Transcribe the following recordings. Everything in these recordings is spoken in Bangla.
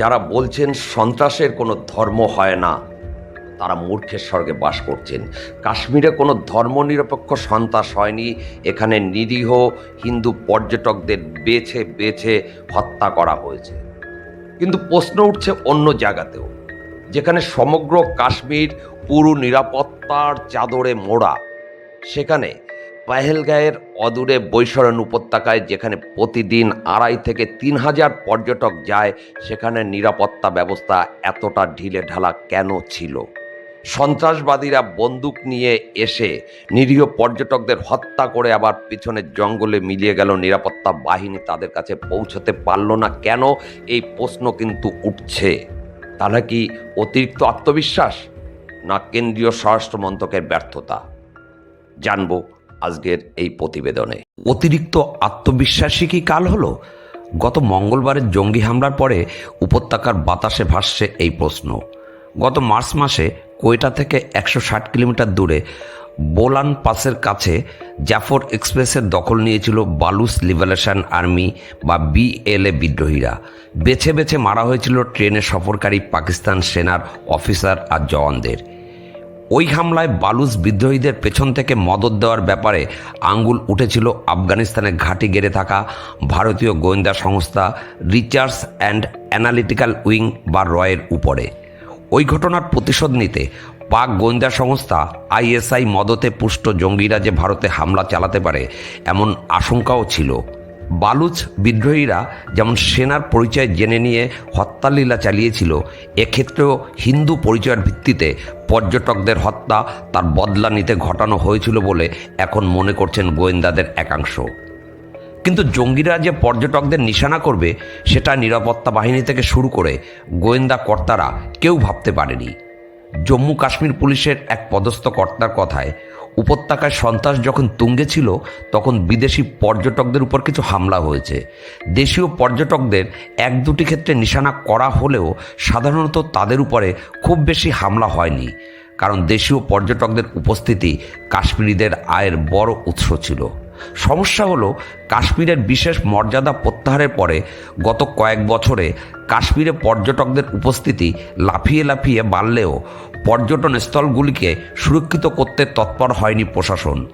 যারা বলছেন সন্ত্রাসের কোনো ধর্ম হয় না, তারা মূর্খের স্বর্গে বাস করছেন। কাশ্মীরে কোনো ধর্মনিরপেক্ষ সন্ত্রাস হয়নি, এখানে নিরীহ হিন্দু পর্যটকদের বেছে বেছে হত্যা করা হয়েছে। কিন্তু প্রশ্ন উঠছে অন্য জায়গাতেও, যেখানে সমগ্র কাশ্মীর পুরো নিরাপত্তার চাদরে মোড়া, সেখানে পাহেলগাঁয়ের অদূরে বৈশরণ উপত্যকায় যেখানে প্রতিদিন আড়াই থেকে তিন হাজার পর্যটক যায়, সেখানে নিরাপত্তা ব্যবস্থা এতটা ঢিলে ঢালা কেন ছিল? সন্ত্রাসবাদীরা বন্দুক নিয়ে এসে নিরীহ পর্যটকদের হত্যা করে আবার পিছনের জঙ্গলে মিলিয়ে গেল নিরাপত্তা বাহিনী, তাদের কাছে পৌঁছতে পারল না কেন? এই প্রশ্ন কিন্তু উঠছে। তারা কি অতিরিক্ত আত্মবিশ্বাস? না কেন্দ্রীয় স্বরাষ্ট্র মন্ত্রকের ব্যর্থতা? জানব। আজকের এই প্রতিবেদনে। অতিরিক্ত আত্মবিশ্বাসী কি কাল হলো? গত মঙ্গলবারের জঙ্গি হামলার পরে উপত্যকার বাতাসে ভাসছে এই প্রশ্ন। গত মার্চ মাসে কোয়েটা থেকে একশো ষাট কিলোমিটার দূরে বোলান পাসের কাছে জাফর এক্সপ্রেসের দখল নিয়েছিল বালুস লিবারেশন আর্মি বা বিএলএ বিদ্রোহীরা। বেছে বেছে মারা হয়েছিল ট্রেনে সফরকারী পাকিস্তান সেনার অফিসার আর জওয়ানদের। ওই হামলায় বালুচ বিদ্রোহীদের পেছন থেকে মদত দেওয়ার ব্যাপারে আঙ্গুল উঠেছিল আফগানিস্তানের ঘাঁটি গেড়ে থাকা ভারতীয় গোয়েন্দা সংস্থা রিচার্স অ্যান্ড অ্যানালিটিক্যাল উইং বা রয়ের উপরে। ওই ঘটনার প্রতিশোধ নিতে পাক গোয়েন্দা সংস্থা আইএসআই মদতে পুষ্ট জঙ্গিরা যে ভারতে হামলা চালাতে পারে, এমন আশঙ্কাও ছিল। বালুচ বিদ্রোহীরা যেমন সেনার পরিচয় জেনে নিয়ে হত্যালীলা চালিয়েছিল, এক্ষেত্রেও হিন্দু পরিচয়ের ভিত্তিতে পর্যটকদের হত্যা তার বদলা নিতে ঘটানো হয়েছিল বলে এখন মনে করছেন গোয়েন্দাদের একাংশ। কিন্তু জঙ্গিরা যে পর্যটকদের নিশানা করবে, সেটা নিরাপত্তা বাহিনী থেকে শুরু করে গোয়েন্দা কর্তারা কেউ ভাবতে পারেনি। জম্মু কাশ্মীর পুলিশের এক পদস্থ কর্তার কথায় উপত্যকায় সন্ত্রাস যখন তুঙ্গে ছিল তখন বিদেশি পর্যটকদের উপর কিছু হামলা হয়েছে। দেশীয় পর্যটকদের এক দুটি ক্ষেত্রে নিশানা করা হলেও সাধারণত তাদের উপরে খুব বেশি হামলা হয়নি, কারণ দেশীয় পর্যটকদের উপস্থিতি কাশ্মীরিদের আয়ের বড় উৎস ছিল। সমস্যা হলো কাশ্মীরের বিশেষ মর্যাদা প্রত্যাহারের পরে গত কয়েক বছরে কাশ্মীরে পর্যটকদের উপস্থিতি লাফিয়ে লাফিয়ে বাড়লেও পর্যটন স্থলগুলিকে সুরক্ষিত করতে তৎপর হয়নি প্রশাসন।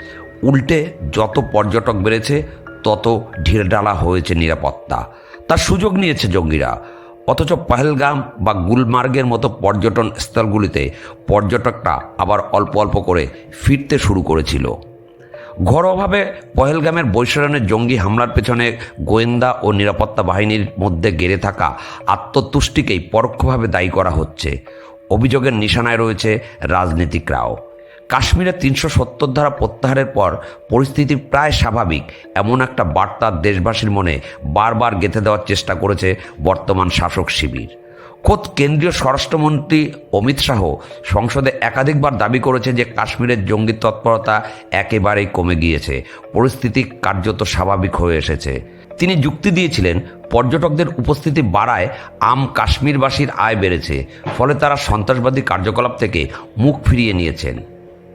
উল্টে যত পর্যটক বেড়েছে, তত ঢিলঢালা হয়েছে নিরাপত্তা। তার সুযোগ নিয়েছে জঙ্গিরা। অথচ পহেলগাম বা গুলমার্গের মতো পর্যটন স্থলগুলিতে পর্যটকরা আবার অল্প অল্প করে ফিরতে শুরু করেছিল। ঘরোয়াভাবে পহেলগামের বৈশরণের জঙ্গি হামলার পেছনে গোয়েন্দা ও নিরাপত্তা বাহিনীর মধ্যে গেড়ে থাকা আত্মতুষ্টিকেই পরোক্ষভাবে দায়ী করা হচ্ছে। অভিযোগের নিশানায় রয়েছে রাজনীতিকরাও। কাশ্মীরে তিনশো সত্তর ধারা প্রত্যাহারের পর পরিস্থিতি প্রায় স্বাভাবিক, এমন একটা বার্তা দেশবাসীর মনে বারবার গেঁথে দেওয়ার চেষ্টা করেছে বর্তমান শাসক শিবির। খোদ কেন্দ্রীয় স্বরাষ্ট্রমন্ত্রী অমিত শাহ সংসদে একাধিকবার দাবি করেছে যে কাশ্মীরের জঙ্গি তৎপরতা একেবারেই কমে গিয়েছে। পরিস্থিতি কার্যত স্বাভাবিক হয়ে এসেছে। তিনি যুক্তি দিয়েছিলেন, পর্যটকদের উপস্থিতি বাড়ায় আম কাশ্মীরবাসীর আয় বেড়েছে, ফলে তারা সন্ত্রাসবাদী কার্যকলাপ থেকে মুখ ফিরিয়ে নিয়েছেন।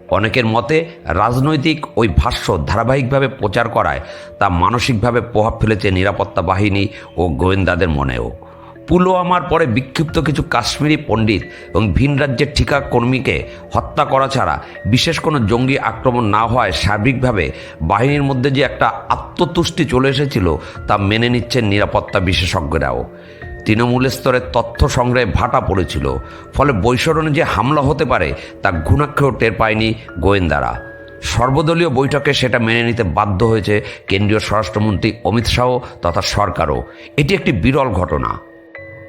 অনেকের মতে, রাজনৈতিক ওই ভাষ্য ধারাবাহিকভাবে প্রচার করায় তা মানসিকভাবে প্রভাব ফেলেছে নিরাপত্তা বাহিনী ও গোয়েন্দাদের মনেও। পুলওয়ামার পরে বিক্ষিপ্ত কিছু কাশ্মীরি পণ্ডিত এবং ভিন রাজ্যের ঠিকা কর্মীকে হত্যা করা ছাড়া বিশেষ কোনো জঙ্গি আক্রমণ না হওয়ায় সার্বিকভাবে বাহিনীর মধ্যে যে একটা আত্মতুষ্টি চলে এসেছিল তা মেনে নিচ্ছেন নিরাপত্তা বিশেষজ্ঞরাও। তৃণমূল স্তরের তথ্য সংগ্রহে ভাটা পড়েছিল, ফলে বৈশরণে যে হামলা হতে পারে তা ঘুণাক্ষেও টের পায়নি গোয়েন্দারা। সর্বদলীয় বৈঠকে সেটা মেনে নিতে বাধ্য হয়েছে কেন্দ্রীয় স্বরাষ্ট্রমন্ত্রী অমিত শাহ তথা সরকারও। এটি একটি বিরল ঘটনা।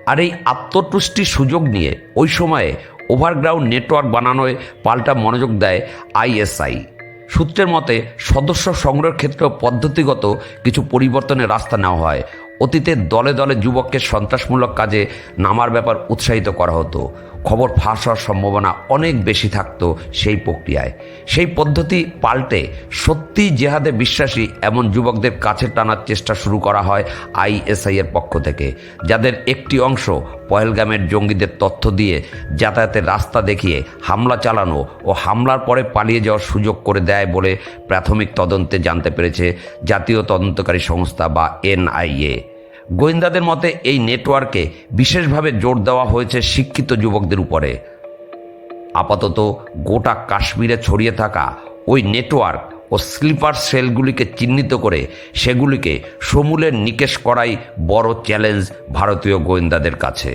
আর এই আত্মতুষ্টির সুযোগ নিয়ে ওই সময়ে ওভারগ্রাউন্ড নেটওয়ার্ক বানানোয় পাল্টা মনোযোগ দেয় আইএসআই। সূত্রের মতে, সদস্য সংগ্রহের ক্ষেত্রে পদ্ধতিগত কিছু পরিবর্তনের রাস্তা নেওয়া হয়। অতীতে দলে দলে যুবককে সন্ত্রাসমূলক কাজে নামার ব্যাপার উৎসাহিত করা হতো। খবর ফাঁস হওয়ার সম্ভাবনা অনেক বেশি থাকতো সেই প্রক্রিয়ায়। সেই পদ্ধতি পাল্টে সত্যিই জেহাদে বিশ্বাসী এমন যুবকদের কাছে টানার চেষ্টা শুরু করা হয় আইএসআই এর পক্ষ থেকে, যাদের একটি অংশ পহেলগামের জঙ্গিদের তথ্য দিয়ে যাতায়াতের রাস্তা দেখিয়ে হামলা চালানো ও হামলার পরে পালিয়ে যাওয়ার সুযোগ করে দেয় বলে প্রাথমিক তদন্তে জানতে পেরেছে জাতীয় তদন্তকারী সংস্থা বা এনআইএ। গোয়েন্দাদের মতে, এই নেটওয়ার্কে বিশেষভাবে জোর দেওয়া হয়েছে শিক্ষিত যুবকদের উপরে। আপাতত গোটা কাশ্মীরে ছড়িয়ে থাকা ওই নেটওয়ার্ক ও স্লিপার সেলগুলিকে চিহ্নিত করে সেগুলিকে সমূলে নিকেশ করাই বড় চ্যালেঞ্জ ভারতীয় গোয়েন্দাদের কাছে।